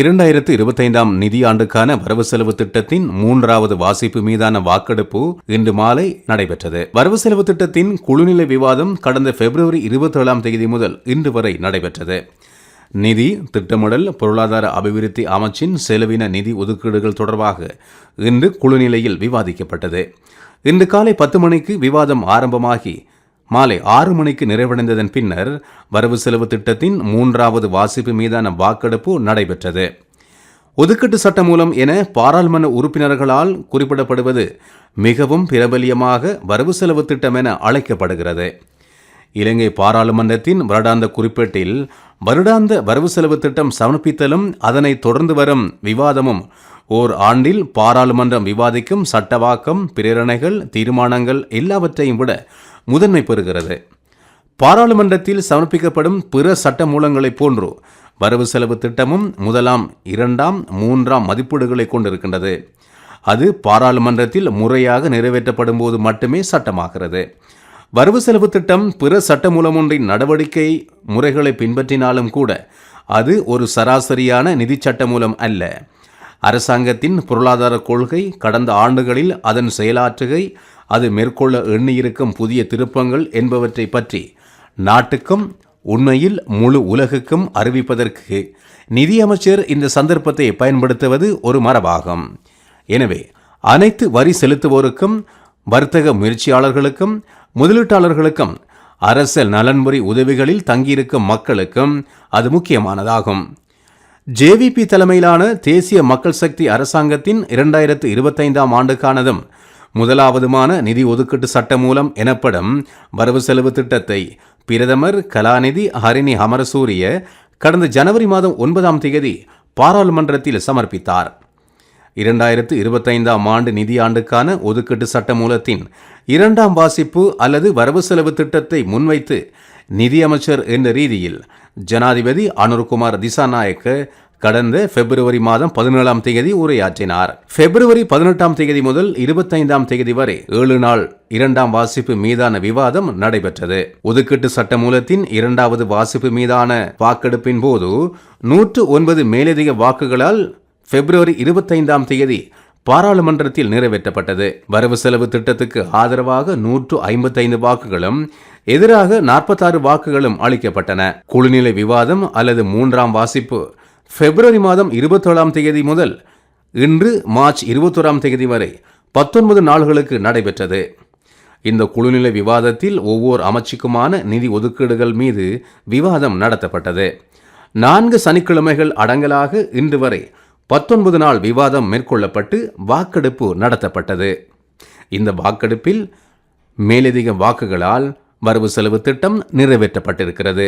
இரண்டாயிரத்து இருபத்தைந்தாம் நிதியாண்டுக்கான வரவு செலவு திட்டத்தின் மூன்றாவது வாசிப்பு மீதான வாக்கெடுப்பு இன்று மாலை நடைபெற்றது. வரவு செலவு திட்டத்தின் குழுநிலை விவாதம் கடந்த பிப்ரவரி இருபத்தேழாம் தேதி முதல் இன்று வரை நடைபெற்றது. நிதி திட்டமிடல் பொருளாதார அபிவிருத்தி அமைச்சின் செலவின நிதி ஒதுக்கீடுகள் தொடர்பாக இன்று குழுநிலையில் விவாதிக்கப்பட்டது. இன்று காலை பத்து மணிக்கு விவாதம் ஆரம்பமாகி மாலை ஆறு மணிக்கு நிறைவடைந்ததன் பின்னர் வரவு செலவு திட்டத்தின் மூன்றாவது வாசிப்பு மீதான வாக்கெடுப்பு நடைபெற்றது. ஒதுக்கீட்டு சட்டம் மூலம் என பாராளுமன்ற உறுப்பினர்களால் குறிப்பிடப்படுவது மிகவும் பிரபலியமாக வரவு செலவு திட்டம் என அழைக்கப்படுகிறது. இலங்கை பாராளுமன்றத்தின் வருடாந்த குறிப்பேட்டில் வருடாந்த வரவு செலவு திட்டம் சமர்ப்பித்தலும் அதனை தொடர்ந்து வரும் விவாதமும் ஓர் ஆண்டில் பாராளுமன்றம் விவாதிக்கும் சட்டவாக்கம் பிரேரணைகள் தீர்மானங்கள் எல்லாவற்றையும் விட முதன்மை பெறுகிறது. பாராளுமன்றத்தில் சமர்ப்பிக்கப்படும் பிற சட்ட மூலங்களைப் போன்று வரவு செலவு திட்டமும் முதலாம் இரண்டாம் மூன்றாம் மதிப்பீடுகளை கொண்டிருக்கின்றது. அது பாராளுமன்றத்தில் முறையாக நிறைவேற்றப்படும் போது மட்டுமே சட்டமாகிறது. வரவு செலவு திட்டம் பிற சட்ட மூலம் ஒன்றின் நடவடிக்கை முறைகளை பின்பற்றினாலும் கூட அது ஒரு சராசரியான நிதி சட்ட மூலம் அல்ல. அரசாங்கத்தின் பொருளாதார கொள்கை கடந்த ஆண்டுகளில் அதன் செயலாற்றுகை அது மேற்கொள்ள எண்ணியிருக்கும் புதிய திருப்பங்கள் என்பவற்றை பற்றி நாட்டுக்கும் உண்மையில் முழு உலகுக்கும் அறிவிப்பதற்கு நிதியமைச்சர் இந்த சந்தர்ப்பத்தை பயன்படுத்துவது ஒரு மரபாகும். எனவே அனைத்து வரி செலுத்துவோருக்கும் வர்த்தக முயற்சியாளர்களுக்கும் முதலீட்டாளர்களுக்கும் அரசியல் நலன்முறை உதவிகளில் தங்கியிருக்கும் மக்களுக்கும் அது முக்கியமானதாகும். ஜேவிபி தலைமையிலான தேசிய மக்கள் சக்தி அரசாங்கத்தின் இரண்டாயிரத்து இருபத்தைந்தாம் ஆண்டுக்கானதும் முதலாவதுமான நிதி ஒதுக்கீட்டு சட்டம் மூலம் எனப்படும் வரவு செலவு திட்டத்தை பிரதமர் கலாநிதி ஹரிணி அமரசூரிய கடந்த ஜனவரி மாதம் ஒன்பதாம் தேதி பாராளுமன்றத்தில் சமர்ப்பித்தார். இரண்டாயிரத்து இருபத்தைந்தாம் ஆண்டு நிதியாண்டுக்கான ஒதுக்கீட்டு சட்ட மூலத்தின் இரண்டாம் வாசிப்பு அல்லது வரவு செலவு திட்டத்தை முன்வைத்து நிதியமைச்சர் என்ற ரீதியில் ஜனாதிபதி அனுர்குமார் திசாநாயக்க கடந்த பிப்ரவரி மாதம் பதினேழாம் தேதி உரையாற்றினார். பிப்ரவரி பதினெட்டாம் தேதி முதல் இருபத்தைந்தாம் தேதி வரை ஏழு நாள் இரண்டாம் வாசிப்பு மீதான விவாதம் நடைபெற்றது. ஒதுக்கீட்டு சட்ட மூலத்தின் இரண்டாவது வாசிப்பு மீதான வாக்கெடுப்பின் போது நூற்று ஒன்பது மேலதிக வாக்குகளால் பிப்ரவரி இருபத்தைந்தாம் தேதி பாராளுமன்றத்தில் நிறைவேற்றப்பட்டது. வரவு செலவு திட்டத்துக்கு ஆதரவாக நூற்று ஐம்பத்தைந்து வாக்குகளும் எதிராக நாற்பத்தாறு வாக்குகளும் அளிக்கப்பட்டன. குழுநிலை விவாதம் அல்லது மூன்றாம் வாசிப்பு பிப்ரவரி மாதம் இருபத்தேழாம் தேதி முதல் இன்று மார்ச் இருபத்தோராம் தேதி வரை பத்தொன்பது நாள்களுக்கு நடைபெற்றது. இந்த குழுநிலை விவாதத்தில் ஒவ்வொரு அமைச்சுக்குமான நிதி ஒதுக்கீடுகள் மீது விவாதம் நடத்தப்பட்டது. நான்கு சனிக்கிழமைகள் அடங்கலாக இன்று வரை பத்தொன்பது நாள் விவாதம் மேற்கொள்ளப்பட்டு வாக்கெடுப்பு நடத்தப்பட்டது. இந்த வாக்கெடுப்பில் மேலதிக வாக்குகளால் வரவு செலவு திட்டம் நிறைவேற்றப்பட்டிருக்கிறது.